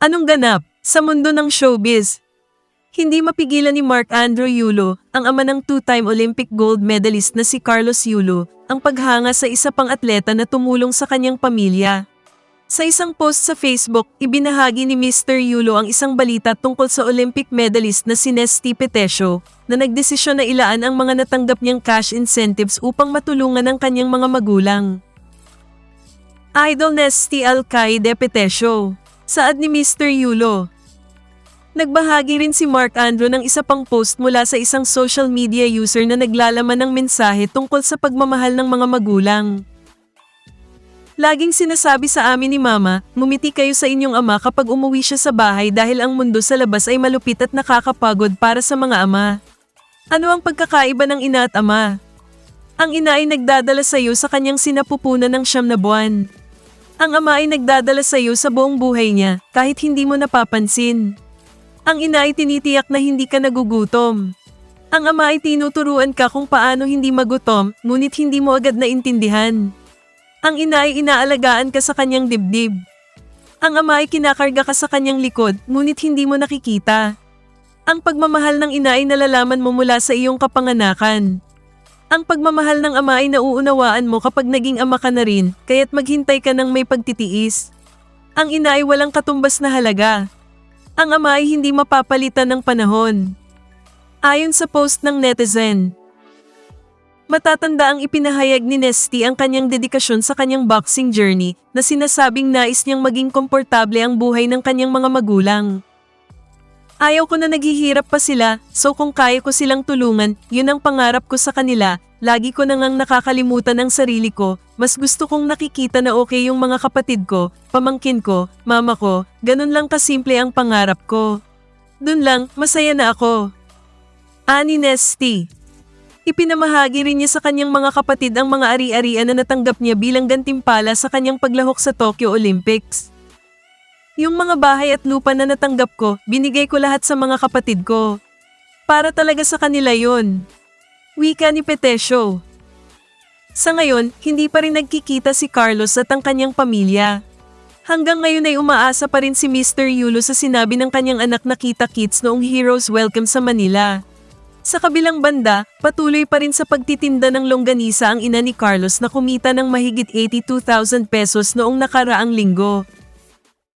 Anong ganap sa mundo ng showbiz? Hindi mapigilan ni Mark Andrew Yulo, ang ama ng two-time Olympic gold medalist na si Carlos Yulo, ang paghanga sa isa pang atleta na tumulong sa kanyang pamilya. Sa isang post sa Facebook, ibinahagi ni Mr. Yulo ang isang balita tungkol sa Olympic medalist na si Nesty Petesio, na nagdesisyon na ilaan ang mga natanggap niyang cash incentives upang matulungan ang kanyang mga magulang. Idol Nesty Alcaide Petesio, saad ni Mr. Yulo. Nagbahagi rin si Mark Andrew ng isa pang post mula sa isang social media user na naglalaman ng mensahe tungkol sa pagmamahal ng mga magulang. Laging sinasabi sa amin ni Mama, ngumiti kayo sa inyong ama kapag umuwi siya sa bahay dahil ang mundo sa labas ay malupit at nakakapagod para sa mga ama. Ano ang pagkakaiba ng ina at ama? Ang ina ay nagdadala sa iyo sa kanyang sinapupunan ng siyam na buwan. Ang ama ay nagdadala sa iyo sa buong buhay niya kahit hindi mo napapansin. Ang ina ay tinitiyak na hindi ka nagugutom. Ang ama ay tinuturuan ka kung paano hindi magutom, ngunit hindi mo agad naintindihan. Ang ina ay inaalagaan ka sa kanyang dibdib. Ang ama ay kinakarga ka sa kanyang likod, ngunit hindi mo nakikita. Ang pagmamahal ng ina ay nalalaman mo mula sa iyong kapanganakan. Ang pagmamahal ng ama ay nauunawaan mo kapag naging ama ka na rin, kaya't maghintay ka ng may pagtitiis. Ang ina ay walang katumbas na halaga. Ang ama ay hindi mapapalitan ng panahon. Ayon sa post ng netizen, Matatanda ang ipinahayag ni Nesty ang kanyang dedikasyon sa kanyang boxing journey na sinasabing nais niyang maging komportable ang buhay ng kanyang mga magulang. Ayaw ko na naghihirap pa sila, so kung kaya ko silang tulungan, yun ang pangarap ko sa kanila, lagi ko na ngang nakakalimutan ang sarili ko, mas gusto kong nakikita na okay yung mga kapatid ko, pamangkin ko, mama ko, ganun lang kasimple ang pangarap ko. Dun lang, masaya na ako. Ani Nesty Ipinamahagi rin niya sa kanyang mga kapatid ang mga ari-arian na natanggap niya bilang gantimpala sa kanyang paglahok sa Tokyo Olympics. Yung mga bahay at lupa na natanggap ko, binigay ko lahat sa mga kapatid ko. Para talaga sa kanila yon. Wika ni Petesio. Sa ngayon, hindi pa rin nagkikita si Carlos at ang kanyang pamilya. Hanggang ngayon ay umaasa pa rin si Mr. Yulo sa sinabi ng kanyang anak na Kita Kits noong Heroes Welcome sa Manila. Sa kabilang banda, patuloy pa rin sa pagtitinda ng longganisa ang ina ni Carlos na kumita ng mahigit 82,000 pesos noong nakaraang linggo.